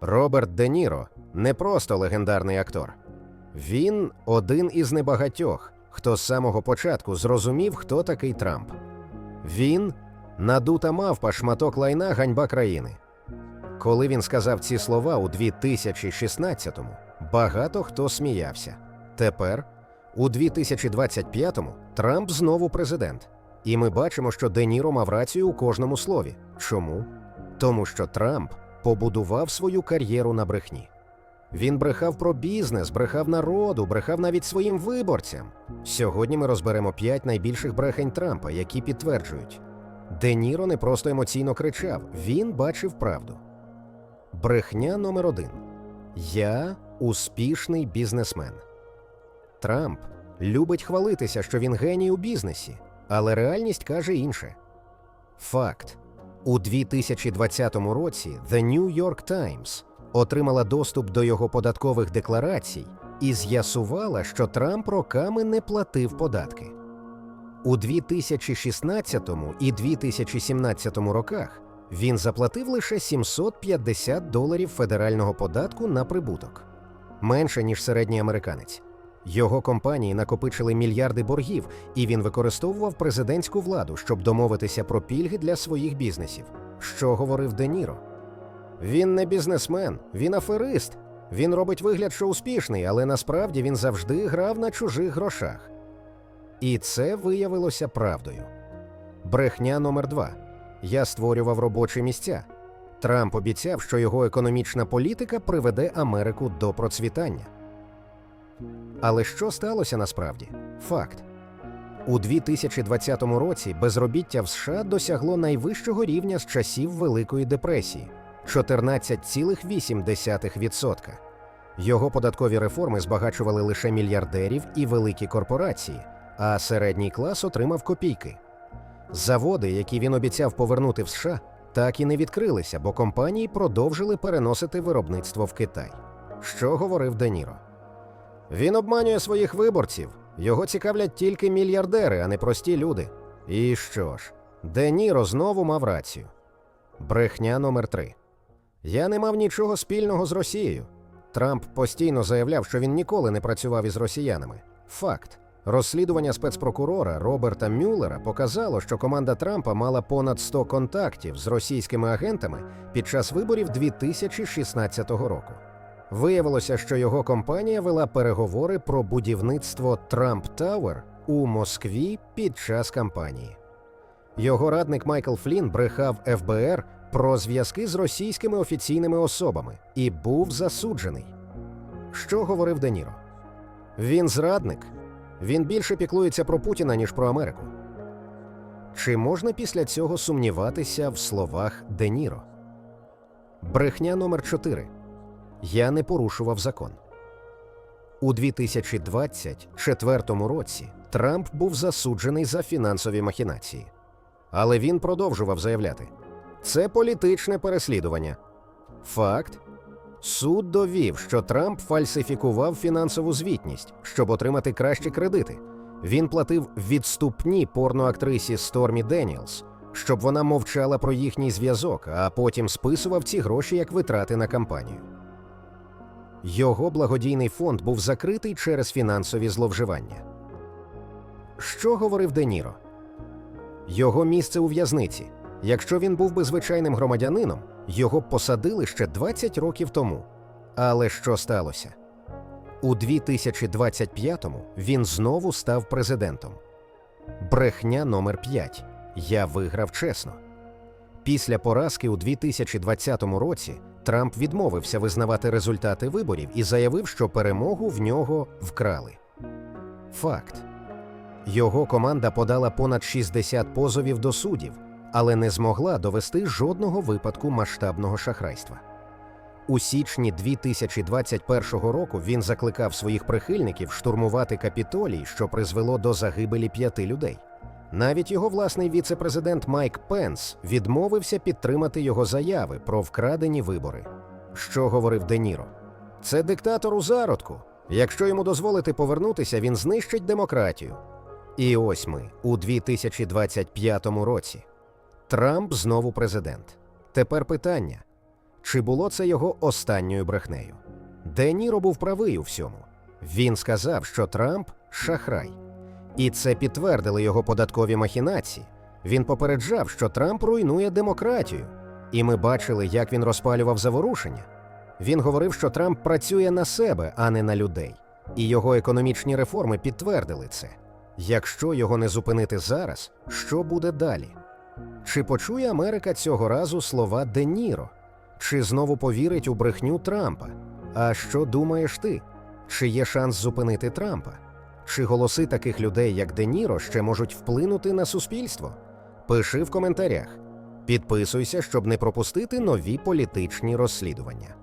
Роберт Де Ніро не просто легендарний актор. Він один із небагатьох, хто з самого початку зрозумів, хто такий Трамп. Він надута мавпа шматок лайна ганьба країни. Коли він сказав ці слова у 2016-му, багато хто сміявся. Тепер, у 2025-му, Трамп знову президент. І ми бачимо, що Де Ніро мав рацію у кожному слові. Чому? Тому що Трамп побудував свою кар'єру на брехні. Він брехав про бізнес, брехав народу, брехав навіть своїм виборцям. Сьогодні ми розберемо п'ять найбільших брехень Трампа, які підтверджують, Де Ніро не просто емоційно кричав, він бачив правду. Брехня номер один: Я успішний бізнесмен. Трамп любить хвалитися, що він геній у бізнесі, але реальність каже інше. Факт. У 2020 році The New York Times отримала доступ до його податкових декларацій і з'ясувала, що Трамп роками не платив податки. У 2016 і 2017 роках він заплатив лише 750 доларів федерального податку на прибуток менше ніж середній американець. Його компанії накопичили мільярди боргів, і він використовував президентську владу, щоб домовитися про пільги для своїх бізнесів. Що говорив Де Ніро? Він не бізнесмен, він аферист. Він робить вигляд, що успішний, але насправді він завжди грав на чужих грошах. І це виявилося правдою. Брехня номер два: я створював робочі місця. Трамп обіцяв, що його економічна політика приведе Америку до процвітання. Але що сталося насправді? Факт. У 2020 році безробіття в США досягло найвищого рівня з часів Великої депресії 14,8%. Його податкові реформи збагачували лише мільярдерів і великі корпорації, а середній клас отримав копійки. Заводи, які він обіцяв повернути в США, так і не відкрилися, бо компанії продовжили переносити виробництво в Китай. Що говорив Де Ніро? Він обманює своїх виборців. Його цікавлять тільки мільярдери, а не прості люди. І що ж, Де Ніро знову мав рацію. Брехня номер три. Я не мав нічого спільного з Росією. Трамп постійно заявляв, що він ніколи не працював із росіянами. Факт. Розслідування спецпрокурора Роберта Мюллера показало, що команда Трампа мала понад 100 контактів з російськими агентами під час виборів 2016 року. Виявилося, що його компанія вела переговори про будівництво Трамп Тауер у Москві під час кампанії. Його радник Майкл Флін брехав ФБР про зв'язки з російськими офіційними особами і був засуджений. Що говорив Де Ніро? Він зрадник. Він більше піклується про Путіна, ніж про Америку. Чи можна після цього сумніватися в словах Де Ніро? Брехня номер 4 Я не порушував закон. У 2024 році Трамп був засуджений за фінансові махінації. Але він продовжував заявляти: це політичне переслідування. Факт. Суд довів, що Трамп фальсифікував фінансову звітність, щоб отримати кращі кредити. Він платив відступні порноактрисі Стормі Деніелс, щоб вона мовчала про їхній зв'язок, а потім списував ці гроші як витрати на кампанію. Його благодійний фонд був закритий через фінансові зловживання. Що говорив Де Ніро? Його місце у в'язниці. Якщо він був би звичайним громадянином, його посадили ще 20 років тому. Але що сталося? У 2025-му він знову став президентом. Брехня номер 5 Я виграв чесно. Після поразки у 2020 році Трамп відмовився визнавати результати виборів і заявив, що перемогу в нього вкрали. Факт. Його команда подала понад 60 позовів до судів, але не змогла довести жодного випадку масштабного шахрайства. У січні 2021 року він закликав своїх прихильників штурмувати капітолій, що призвело до загибелі п'яти людей. Навіть його власний віце-президент Майк Пенс відмовився підтримати його заяви про вкрадені вибори. Що говорив Де Ніро? Це диктатор у зародку. Якщо йому дозволити повернутися, він знищить демократію. І ось ми у 2025 році. Трамп знову президент. Тепер питання: Чи було це його останньою брехнею? Де Ніро був правий у всьому. Він сказав, що Трамп шахрай. І це підтвердили його податкові махінації. Він попереджав, що Трамп руйнує демократію. І ми бачили, як він розпалював заворушення. Він говорив, що Трамп працює на себе, а не на людей. І його економічні реформи підтвердили це. Якщо його не зупинити зараз, що буде далі? Чи почує Америка цього разу слова Де Ніро? Чи знову повірить у брехню Трампа? А що думаєш ти? Чи є шанс зупинити Трампа? Чи голоси таких людей, як Де Ніро, ще можуть вплинути на суспільство? Пиши в коментарях. Підписуйся, щоб не пропустити нові політичні розслідування.